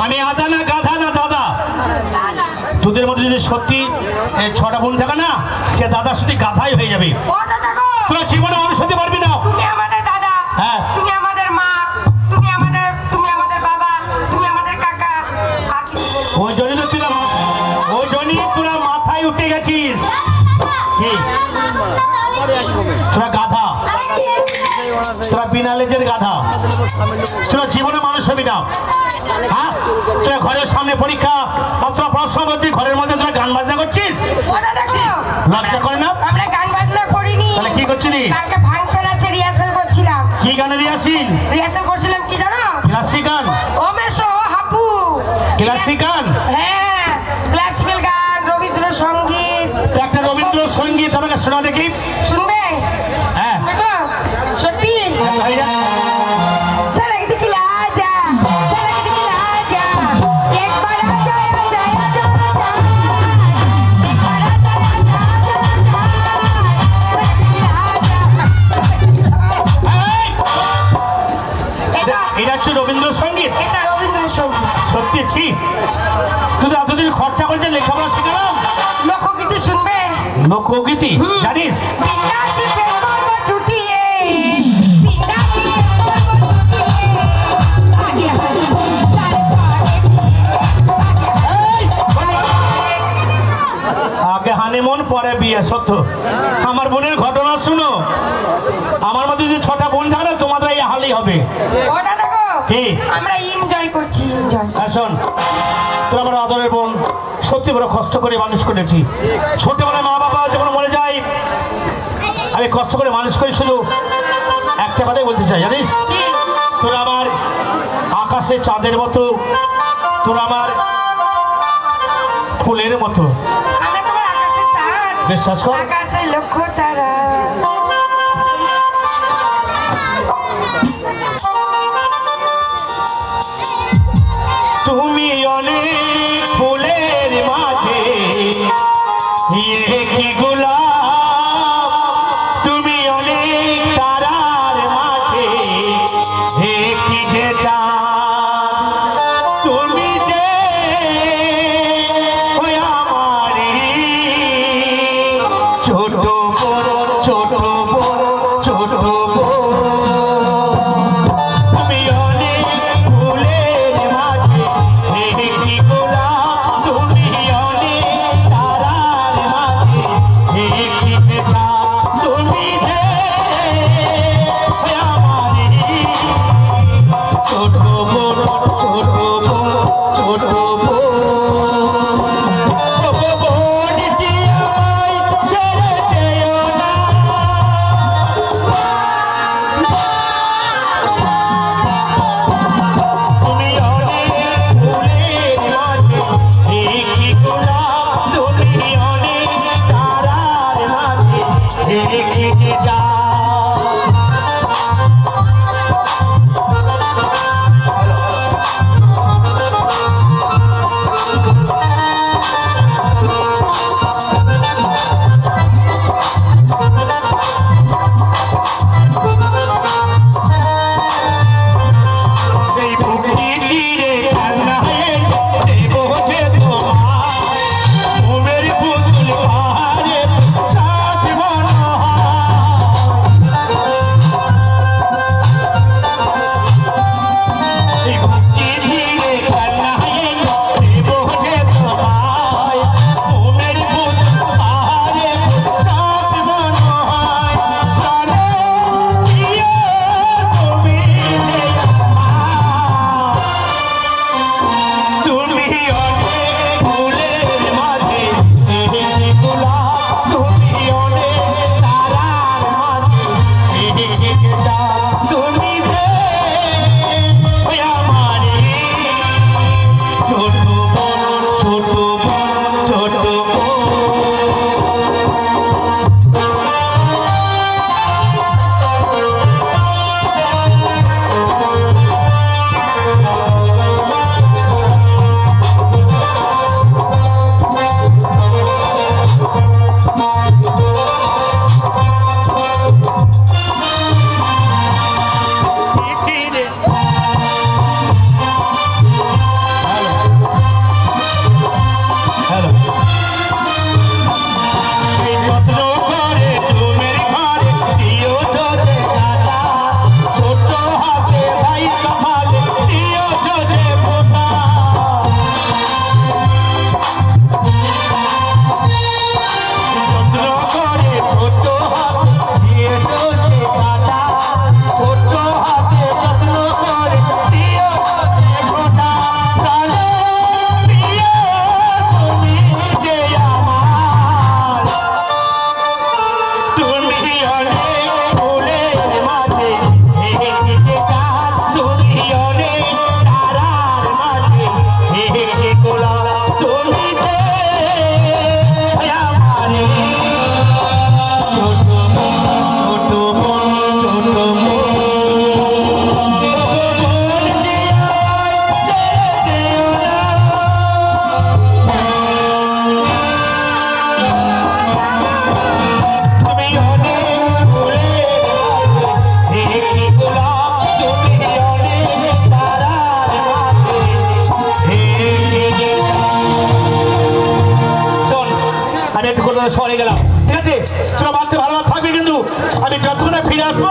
মানে আদা না গাধা না দাদা? মধ্যে যদি সত্যি ছটা বোন থাকে না সে দাদা সত্যি গাধাই হয়ে যাবে। মাথায় গেছিস তোরা গাধা। তোরা বিনা লেজের গাধা। তোরা জীবনে মানুষ হবি না। হ্যাঁ? তোরা ঘরের সামনে পরীক্ষা তোরা পড়াশোনা করছিস ঘরের মধ্যে তোরা গান বাজনা করছিস? লজ্জা করে না? আমরা গান বাজনা করিনি। তাহলে কি করছিলি? কালকে ফাংশন আছে রিহার্সাল করছিলাম। কি গানের আসিন রিহার্সাল করছিলাম কি জানো? ক্লাসিক গান। ও মেশো হাপু। ক্লাসিক গান? হ্যাঁ। গীত আমাকে শোনা দেখি। শুনবে? হ্যাঁ। এটা হচ্ছে রবীন্দ্রসঙ্গীত। সত্যি ছি। কিন্তু এতদিন খরচা করেছে লেখাপড়া শেখালাম। করব ছুটিয়ে আগে হানিমুন পরে বিয়ে সত্য। আমার বোনের ঘটনা শুনো। আমার মধ্যে যদি ছটা বোন থাকে তোমাদের এই হালই হবে? আমরা এনজয় করছি এনজয় আর শোন। তোর আমার আদরের বোন? সত্যি বড় কষ্ট করে মানুষ করেছি। ছোটবেলায় মা বাবা যখন মরে যায় আমি কষ্ট করে মানুষ করি শুধু একটা কথাই বলতে চাই জানিস? তোর আমার আকাশে চাঁদের মতো তোর আমার ফুলের মতো। বিশ্বাস কর। আকাশে লক্ষ্য তুমি যে।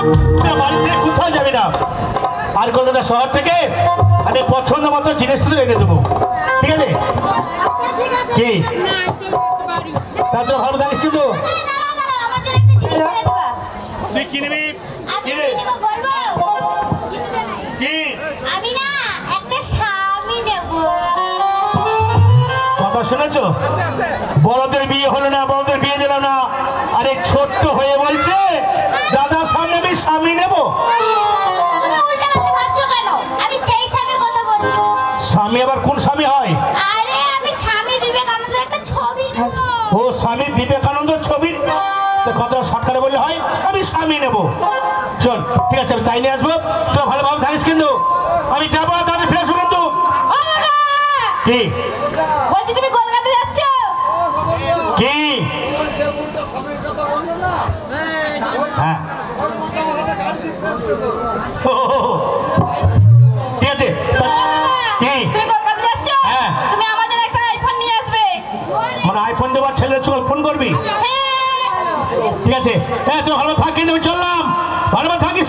না কোথাও যাবি না। আর কলকাতা শহর থেকে আমি পছন্দ মতো জিনিস তুলে এনে দেবো। ঠিক আছে? কি? তোরা ভালো থাকিস কিন্তু। তুই কি নিবি? কি আমি না একটা স্বামী নেব কথা শুনেছো? বড়দের বিয়ে হলো না বড়দের বিয়ে দিল না। আরে ছোট্ট হয়ে বলছে দাদা সামনে আমি স্বামী নেব? স্বামী আবার কোন স্বামী হয়? ও স্বামী বিবেকানন্দ ছবি? তো কথা সরকারে বললে হয় আমি স্বামী নেব। শোন ঠিক আছে আমি তাই নিয়ে আসব। তোরা ভালোভাবে থাকিস কিন্তু। আমি যাব তাদের ফিরে আসব কিন্তু। ও কি? তুমি কলকাতা যাচ্ছ? কি? হ্যাঁ। ঠিক আছে? তা- কি? তুমি হ্যাঁ। তুমি আমার জন্য একটা আইফোন নিয়ে আসবে। মানে আইফোন দেবার ছেলে চল ফোন করবি? হ্যাঁ। ঠিক আছে। হ্যাঁ তুই ভালো থাকিস কিন্তু চললাম। ভালো থাকিস